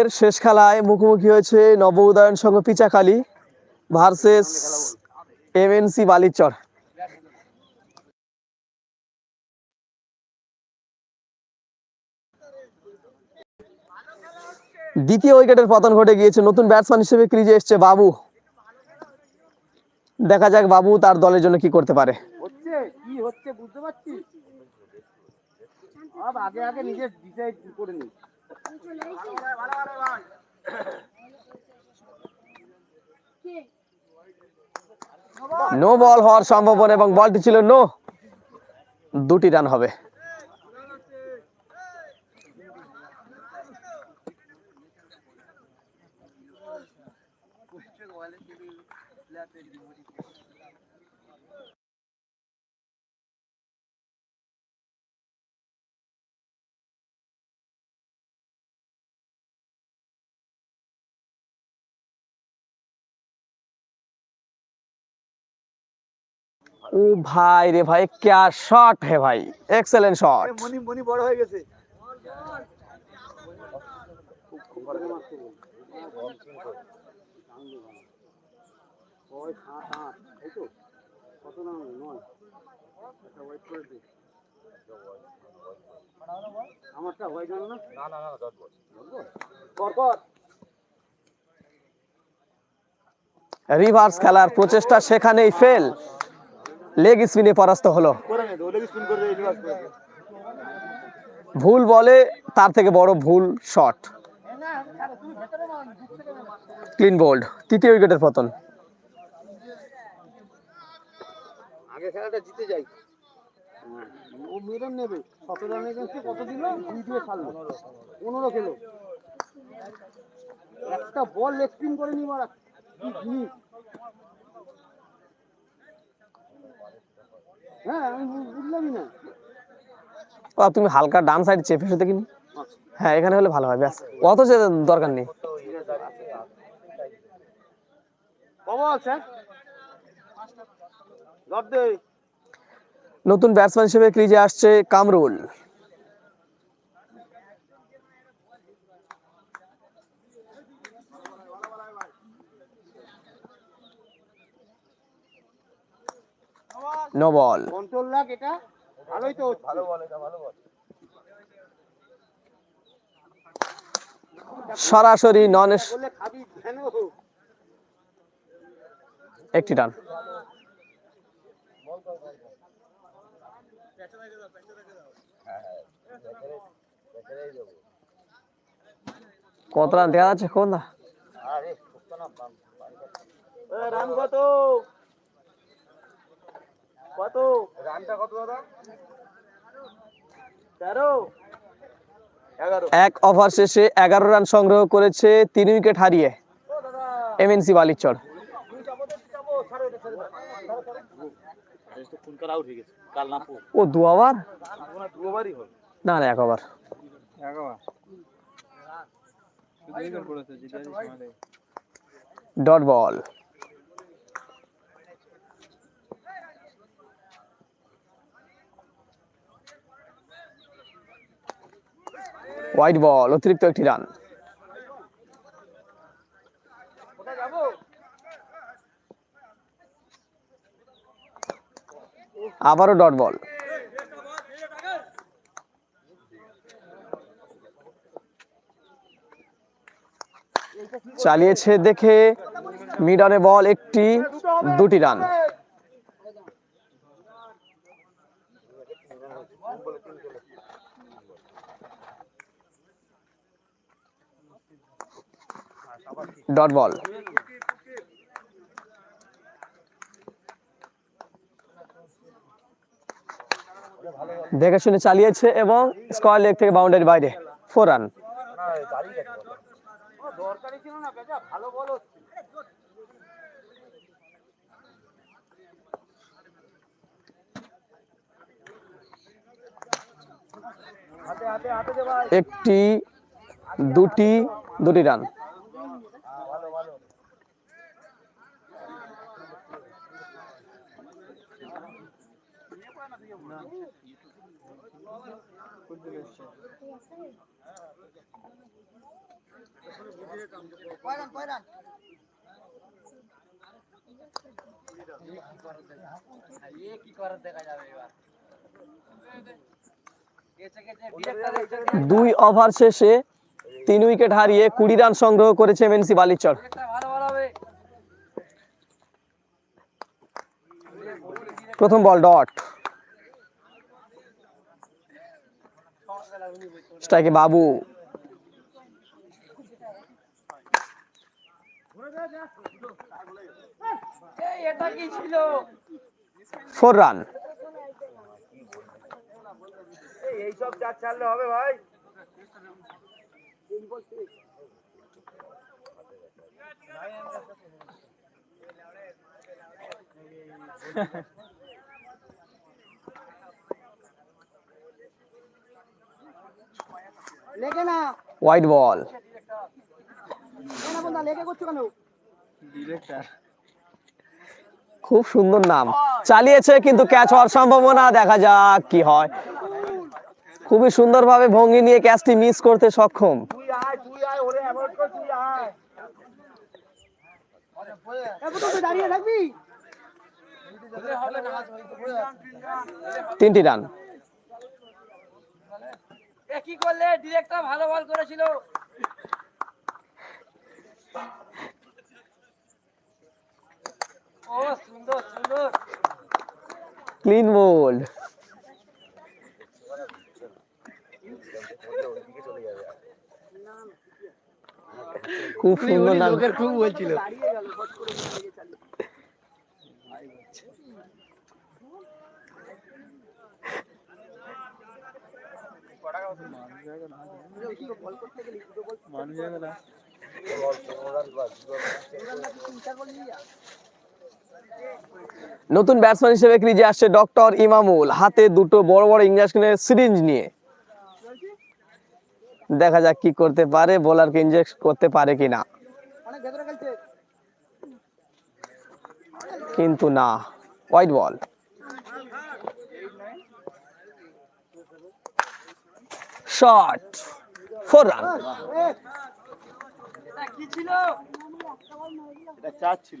এর শেষ খেলায় মুখোমুখি হয়েছে নব উদয়ন সংঘ পিচাকালী ভার্সেস এমএনসি বালিচর। দ্বিতীয় উইকেটের পতন ঘটে গিয়েছে। নতুন ব্যাটসম্যান হিসেবে ক্রিজে এসছে বাবু। দেখা যাক বাবু তার দলের জন্য কি করতে পারে। কি হচ্ছে বুঝতে পারছিস? সব আগে আগে নিজে ডিসাইড করে নি নো বল হওয়ার সম্ভাবনা এবং বলটি ছিল নো। দুটি রান হবে। ও ভাই রে ভাই ক্যা শট হে ভাই? এক্সেলেন্ট শট মনি মনি বড় হয়ে গেছে। রিভার্স খেলার প্রচেষ্টা সেখানেই ফেল লেগ স্পিনে পরাস্ত হলো। ভুল বলে তার থেকে বড় ভুল শট ক্লিন বোল্ড তৃতীয় উইকেটের পতন। একটা বল লেগ স্পিন করে নি মারা কি হ্যাঁ আমি বুঝলামই না। ও, তুমি হালকা ডান সাইড চেপে শুতে কিনি। হ্যাঁ এখানে হলে ভালো হয় ব্যাস। অত যে দরকার নেই। নতুন ব্যাটসম্যান হিসেবে ক্রিজে আসছে কামরুল। নো বল কন্ট্রোল রাখ এটা ভালোই তো ভালো বল এটা ভালো বল সরাসরি নন একটি রান কত রান দেওয়া আছে কোন দা রান কত? কত? রানটা কত দাদা? তেরো। এক ওভার শেষে এগারো রান সংগ্রহ করেছে তিন উইকেট হারিয়ে এমএনসি বালিচর। হয়ে ও দু ওভার? না এক over. Dot ball. White ball অতিরিক্ত একটি রান আবারও ডট বল চালিয়েছে দেখে মিডনে বল একটি, দুটি রান ডট বল দেখে শুনে চালিয়েছে এবং স্কোয়ার লেগ থেকে বাউন্ডারি বাইরে। ফোর রান একটি, দুটি দুটি রান দুই ওভার শেষে তিন উইকেট হারিয়ে কুড়ি রান সংগ্রহ করেছে এমএনসি বালিচর। প্রথম বল ডট। স্ট্রাইকে বাবু। ফোর রান এইসব যা চাললে হবে ভাই। হোয়াইট বল লেগে করছ কেন? খুব সুন্দর নাম। চালিয়েছে কিন্তু ক্যাচ হওয়ার সম্ভাবনা, দেখা যাক কি হয়। খুবই সুন্দরভাবে ভঙ্গি নিয়ে ক্যাচটি মিস করতে সক্ষম। তিনটি রান কি করলে ডিরেক্টর ভালো বল করেছিল ও সুন্দর সুন্দর ক্লিন বোল্ড খুব সুন্দর নাম খুব বলছিল নতুন ব্যাটসম্যান হিসেবে ক্রিজে আসছে ডক্টর ইমামুল। হাতে দুটো বড় বড় ইংলিশ সিরিঞ্জ নিয়ে। দেখা যাক কি করতে পারে বোলারকে ইনজেক্ট করতে পারে কিনা। কিন্তু না white ball shot four run কি ছিল? এটা চার ছিল।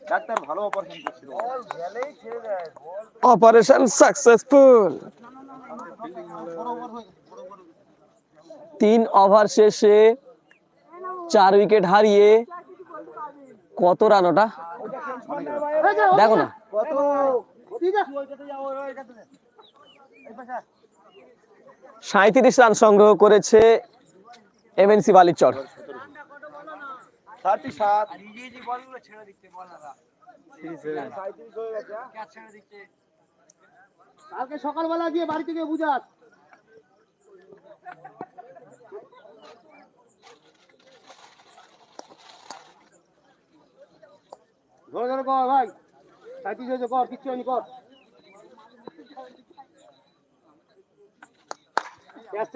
ডাক্তার ভালো অপারেশন করছিল। অপারেশন সাকসেসফুল তিন ওভার শেষে চার উইকেট হারিয়ে কত রান ওটা? দেখো না। সাঁত্রিশ রান সংগ্রহ করেছে এমএনসি বালিচর। থার্টি সাত। ছেড়ে বল হয়ে ছেড়ে দিচ্ছে। কালকে সকালবেলা গিয়ে বাড়ি থেকে বুঝাস। ধরে ধরে কর ভাই। সাঁত্রিশ হয়েছে কর কিচ্ছু হয়নি কর।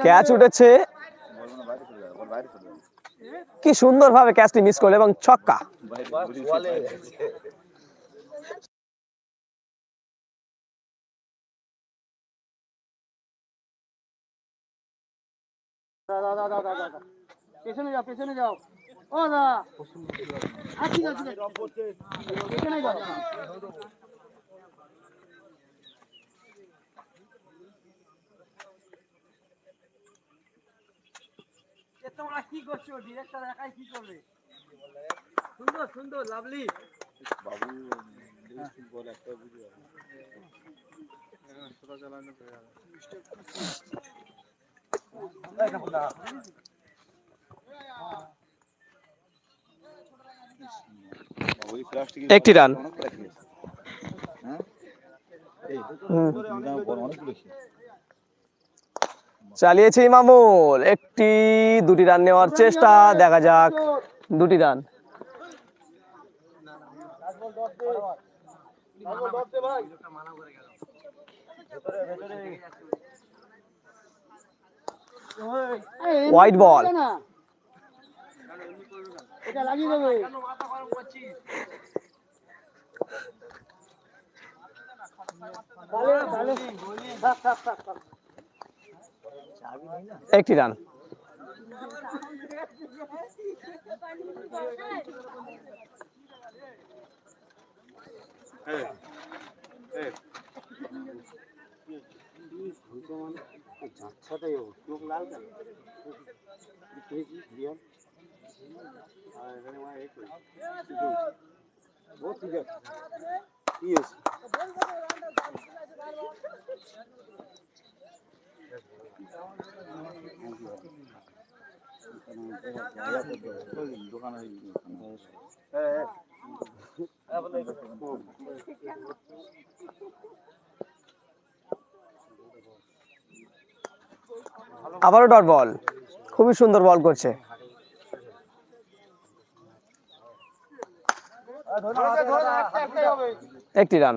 ক্যাচ উঠেছে। কি সুন্দরভাবে ক্যাচটি মিস করল এবং ছক্কা। পেছনে যাও পেছনে যাও। ও দা ঠিক আছে ঠিক আছে। পেছনে যাও এ তোমরা কি করছ? ডিরেক্টর একাই কি করবে? সুন্দর সুন্দর লাভলি একটি রান। চালিয়েছে ইমামুল একটি, দুটি রান নেওয়ার চেষ্টা, দেখা যাক। দুটি রান হোয়াইট বল না এটা লাগিয়ে দেবে কেন মাথা গরম আবারও ডট বল। খুবই সুন্দর বল করছে। একটি রান।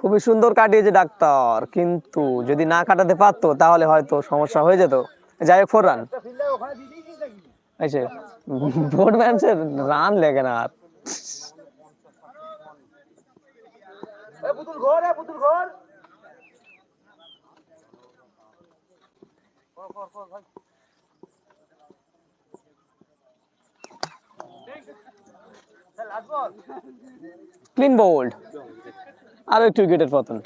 খুবই সুন্দর কাটিয়েছে ডাক্তার, কিন্তু যদি না কাটাতে পারতো তাহলে হয়তো সমস্যা হয়ে যেত। যাই হোক ফোর রান ম্যাচের রান লেগে না আর। ঘর ঘর। ক্লিন বোল্ড আরও একটু উইকেটের পতন।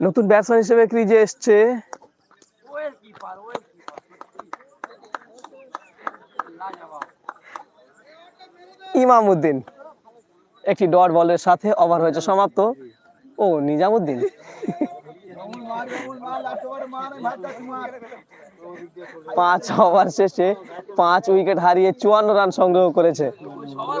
নতুন ব্যাটসম্যান হিসেবে ক্রিজে এসছে? ইমামউদ্দিন একটি ডট বলের সাথে ওভার হয়েছে, সমাপ্ত। ও, নিজামুদ্দিন। পাঁচ ওভার শেষে পাঁচ উইকেট হারিয়ে চুয়ান্ন রান সংগ্রহ করেছে। সবার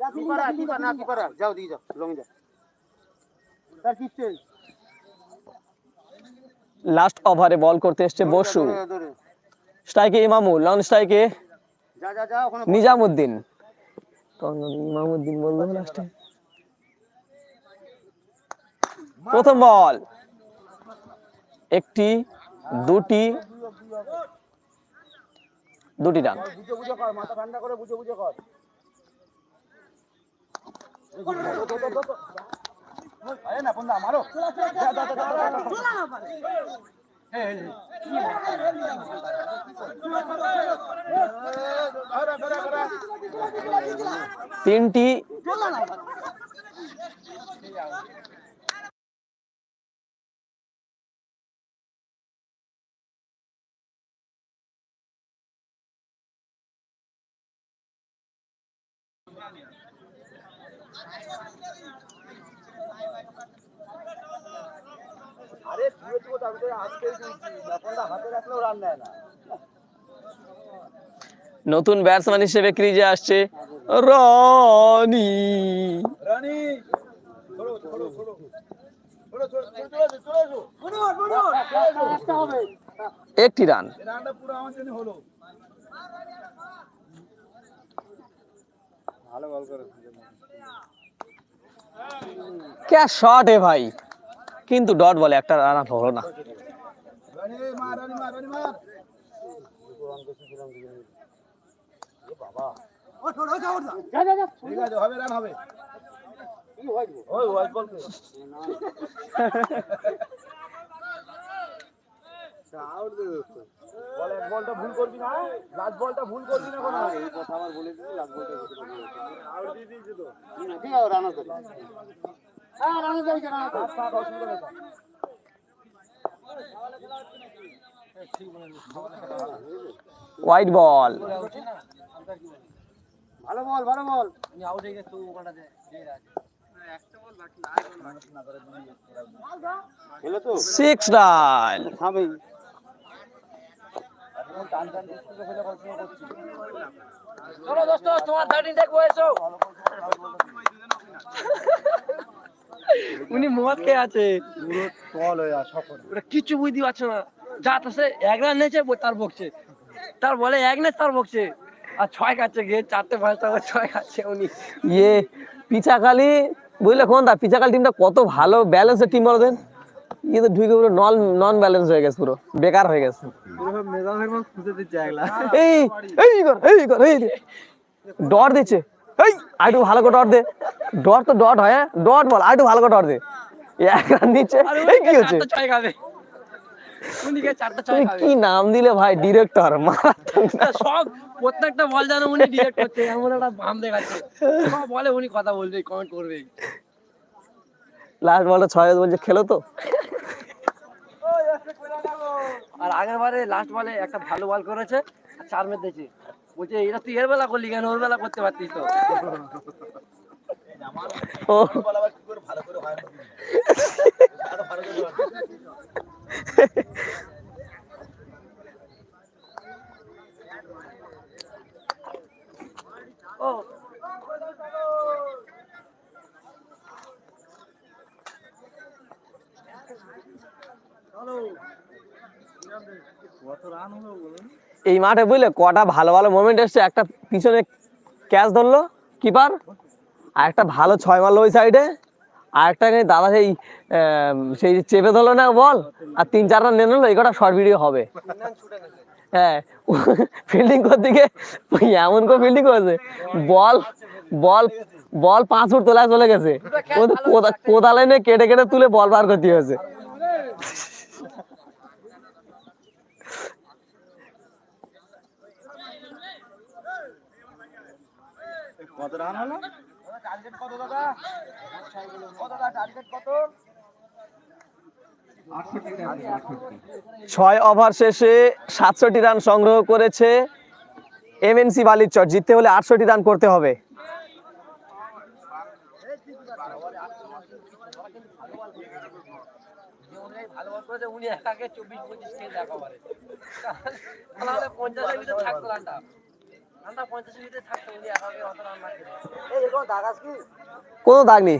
যাও দিয়ে যাও লঙে যাও। তার পিছনে লাস্ট ওভারে বল করতে এসছে বসু। স্ট্রাইকে ইমামুল নন স্ট্রাইকে নিজামুদ্দিন। ইমামুদ্দিন বলল লাস্টে প্রথম বল একটি দুটি দুটি রান বুঝে বুঝে কর মাথা ঠান্ডা করে বুঝে বুঝে কর। আরে না বন্ধা ধরে। তিনটি আমি তো আজকেই তুলছি ব্যাপারটা হাতে রাখলেও রান নেয় না। নতুন ব্যাটসম্যান হিসেবে ক্রিজে আসছে রনি। একটা রান। এই রানটা পুরো আমার জন্য হলো। ভালো বল করে ক্যা শট এ ভাই। কিন্তু ডট বলে একটা রান হলো না। বলটা ভুল করবি না লাস্ট বলটা ভুল করবি না। কোনো এই কথা আমার বলে দিবি লাস্ট বলটা আউট দিয়ে দিয়েছি তো। রান আছে হ্যাঁ হোয়াইট বল ভালো বল ভালো বল। আউট হয়ে গেছে ওখানটা সিক্স রান থামেই। চলো দোস্ত তোমার থার্টিন দেখব এসো। উনি মদ খেয়ে আছে। হয়ে সফল কিচ্ছু বুঝতে পারছে না। যা তাসে এক রান নিয়েছে ও তার বকছে। তার বলে এক নেই তার বকছে। আর ছয় খাচ্ছে গিয়ে চারটে পাঁচটা করে ছয় খাচ্ছে উনি। ইয়ে পিচাকালি বুঝলে কোন দা পিচাকাল টিমটা কত ভালো ব্যালেন্সের টিম বলো দেন। ইয়ে তো ঢুকে পুরো নন নন ব্যালেন্স হয়ে গেছে পুরো বেকার হয়ে গেছে। খুঁজে দিচ্ছে একলা এই এই কর এই কর এই ডর দিচ্ছে। এই আইটু ভালো করে ডট দে। ডট তো ডট হয় হ্যাঁ? ডট বল আইটু ভালো করে ডট দে। এক রান দিচ্ছে এই কি হচ্ছে? তুমি নাম দিলে ভাই ডিরেক্টর সব প্রত্যেকটা বল উনি ডিরেক্ট করছে এমন একটা বাম দেখাচ্ছে। সব বলে উনি কথা বলবে কমেন্ট করবে। লাস্ট বলটা ছয় বলছে খেলো তো। আর আগের বারে লাস্ট বলে একটা ভালো বল করেছে চার মেরে দিয়েছে বলছে এটা তুই এর বেলা করলি কেন? ওর বেলা করতে পারতিস তো? ও। বল আবার কি করে ভালো এই মাঠে বুঝলে কটা ভালো ভালো মোমেন্ট এসছে। একটা পিছনে ক্যাচ ধরলো কিপার আর একটা ভালো ছয় মারলো ওই সাইডে আর একটা দাদা সেই সেই চেপে ধরলো না বল আর তিন চার রান এই কটা শর্ট ভিডিও হবে। হ্যাঁ ফিল্ডিং করতে গিয়ে এমন করে ফিল্ডিং করেছে। বল বল বল পাঁচ ফুট তোলায় চলে গেছে। কোদা- কোদালে নিয়ে কেটে কেটে তুলে বল বার করতে হয়েছে। কত রান হলো। টার্গেট কত দাদা? কত দাদা টার্গেট কত? ছয় ওভার শেষে সাতষট্টি রান সংগ্রহ করেছে এমএনসি বালিচর। জিততে হলে আটষট্টি রান করতে হবে। উনি একাকে চব্বিশ পঁচিশ খেয়ে দেখা পারে। পঞ্চাশের ভিতরে থাকতো রানটা। কোনো দাগ নেই।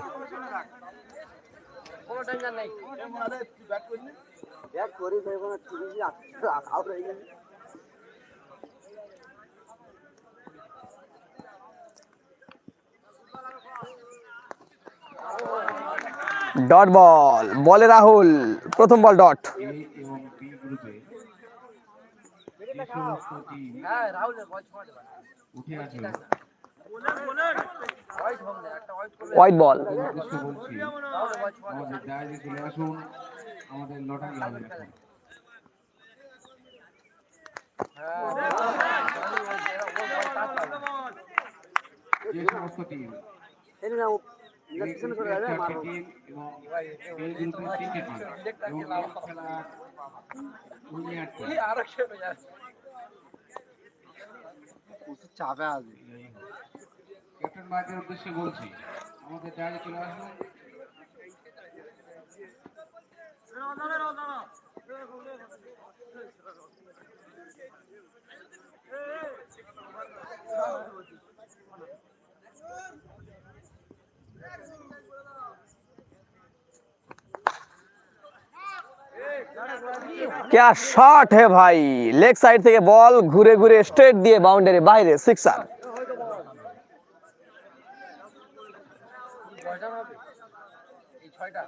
Dot ball. বলে রাহুল প্রথম বল ডট। হ্যাঁ রাহুলের হোয়াইট বল আমাদের লটারি হবে যে সমস্ত টিম এই না এ গ্রুপে চারটি টিম এবং বি গ্রুপে তিনটি টিম এবং এই খেলা উইনার টিম আরও যাচ্ছে চাপে আছে। ক্যাপ্টেন মার্কের উদ্দেশ্যে বলছি আমাদের জায়গায় চলে আসুন। क्या शॉट है भाई लेग साइड থেকে বল ঘুরে ঘুরে স্ট্রেট দিয়ে বাউন্ডারি বাইরে সিক্সার ছয়টা না হবে এই ছয়টা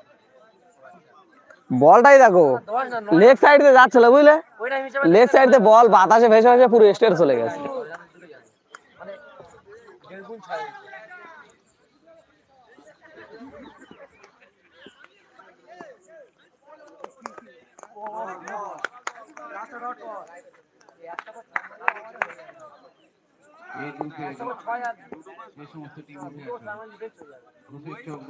বলটাই দেখো দশ না নয় লেগ সাইড দিয়ে যাচ্ছিল বুঝলে ওই টাইম হিসাবে লেগ সাইড দিয়ে বল বাতাসে ভেসে ভেসে পুরো স্ট্রেট চলে গেছে মানে ছয় আর যে সমস্ত টিম উঠে আছে আমার চোখ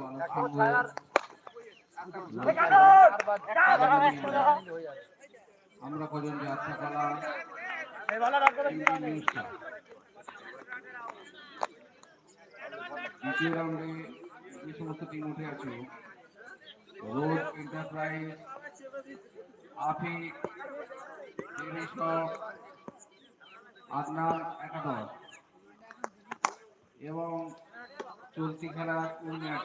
বাংলা হয়ে কজন যাত্রাপালা নিউজটা দ্বিতীয় রাউন্ডে যে সমস্ত টিম উঠে আছে রোড এন্টারপ্রাইজ আফিক আদনান একাদশ। এবং চলতি খেলা উন্নয়ন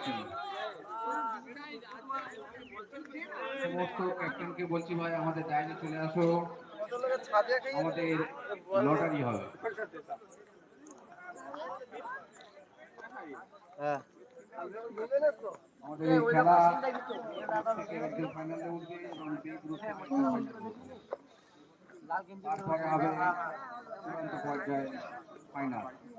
সমস্ত ক্যাপ্টেনকে বলছি ভাই আমাদের ডাইনে চলে আসো। আমাদের লটারি হবে। আমাদের এই খেলা একজন ফাইনালে উঠবে এবং বি গ্রুপ ফাইনালে উঠবে। তারপরে হবে। চূড়ান্ত পর্যায়ে ফাইনাল। ভাই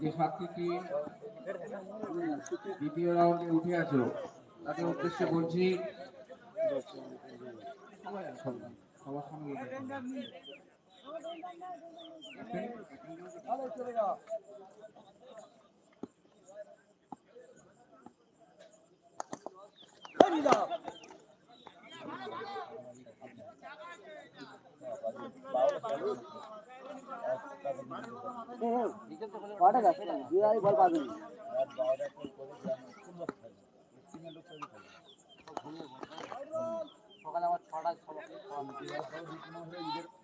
যে সাতটি দ্বিতীয় রাউন্ডে উঠে আছো তাদের উদ্দেশ্যে বলছি সবার সঙ্গে সকালে আমার ছটায় সবাই কটা ছ মাস বড় বড়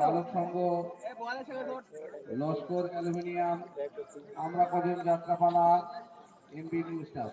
বালক সংঘ লস্কর অ্যালুমিনিয়াম আমরা কজন যাত্রাপালা এমবি নিউ স্টাফ